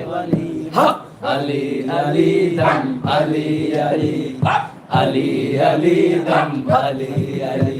ওয়ালি হক আলি আলি দম আলি আলি আলি আলী দম আলি আলি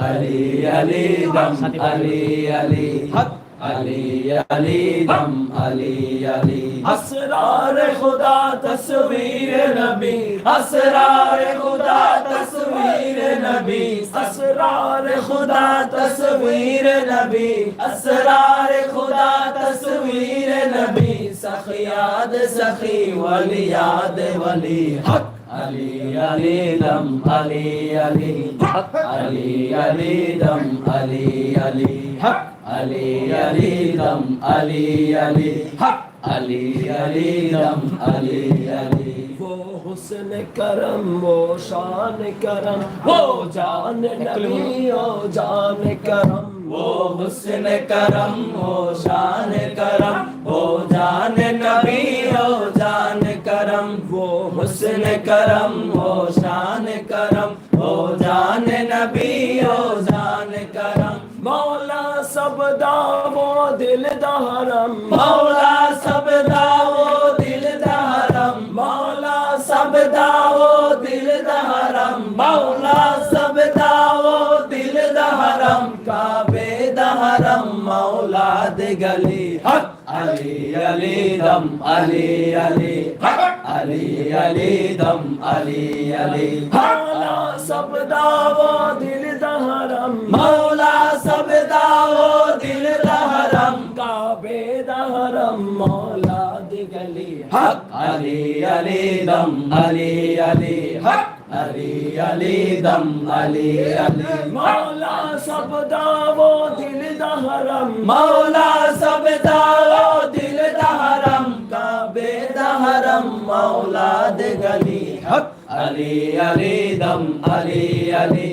আলী আলি দম আলী আলী হক আলী আলী, দম, আলী আলী। আসরার খুদা, তসবীর নবী। আসরার খুদা, তসবীর নবী। আসরার খুদা, তসবীর নবী। আসরার খুদা, তসবীর নবী। সখিয়াদ, সখি ওলিয়াদ ওলি হক Ali Ali Dam Ali Ali Hak Ali Ali Dam Ali Ali Hak Ali Ali Dam Ali Ali Hak Ali Ali Dam Ali Ali वो हुस्न करम वो शान करम वो जान नबी ओ जान करम वो हुस्न करम वो शान करम वो जान वो हुस्न करम, वो शान करम वो जान नबी, ओ जान करम। मौला सब दावो दिल दहरम। मौला सब दावो दिल दहरम। मौला सब दावो दिल दहरम। मौला सब दावो दिल दहरम। काबे दहरम, मौला दे गली हक। আলি আলি দম, আলি আলি। আলি আলি দম, আলি আলি। মৌলা সব দাও দিল দহরম। মৌলা সব দাও দিল দহরম। কাবে দহরম মৌলা দিগলি। হক আলি আলি দম, আলি আলি। হক علی علی دم علی علی مولا سب دا وہ دل دا حرم مولا আলি আলি দম আলি আলি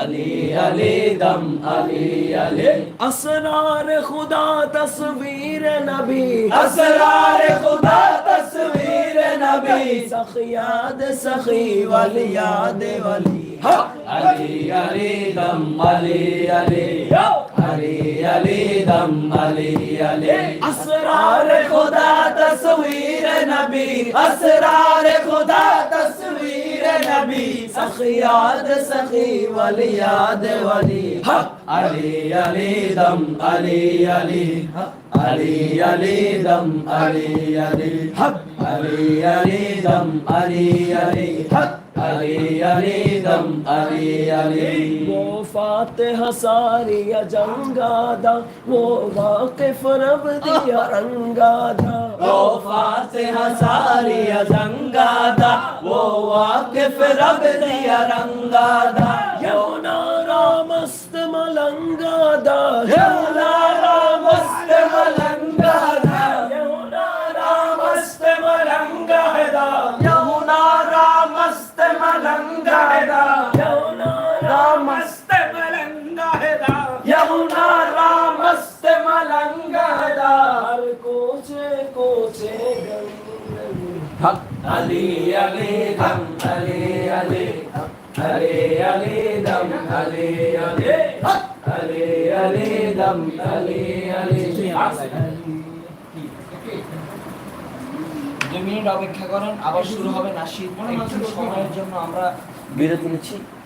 আলি আলি দম আলি আলি। আসরার খুদা তসবীর নবী আসরার খুদা তসবীর নবী। সখিয়াদ সখি ওয়ালিয়াদ ওয়ালি। আলি আলি দম আলি আলি। আলি আলি দম আলি আলি। আসরার খুদা তসবীর নবী আসরার খুদা তসবীর میرے نبی سخیاد سخی ولی یاد ولی حق علی علی دم علی علی حق আলী আলী দম আলী আলী হক আলী আলী দম আলী আলী হক علی علی دم علی علی وہ فاتح ساریا جنگا دا وہ واقف رب دیا رنگا دا وہ فاتح ساریا جنگا دا وہ واقف رب دیا رنگا دا یونا হক দম দম হক দম মিনিট অপেক্ষা করেন আবার শুরু হবে নাসির। একটু সময়ের জন্য আমরা বিরতি নিচ্ছি।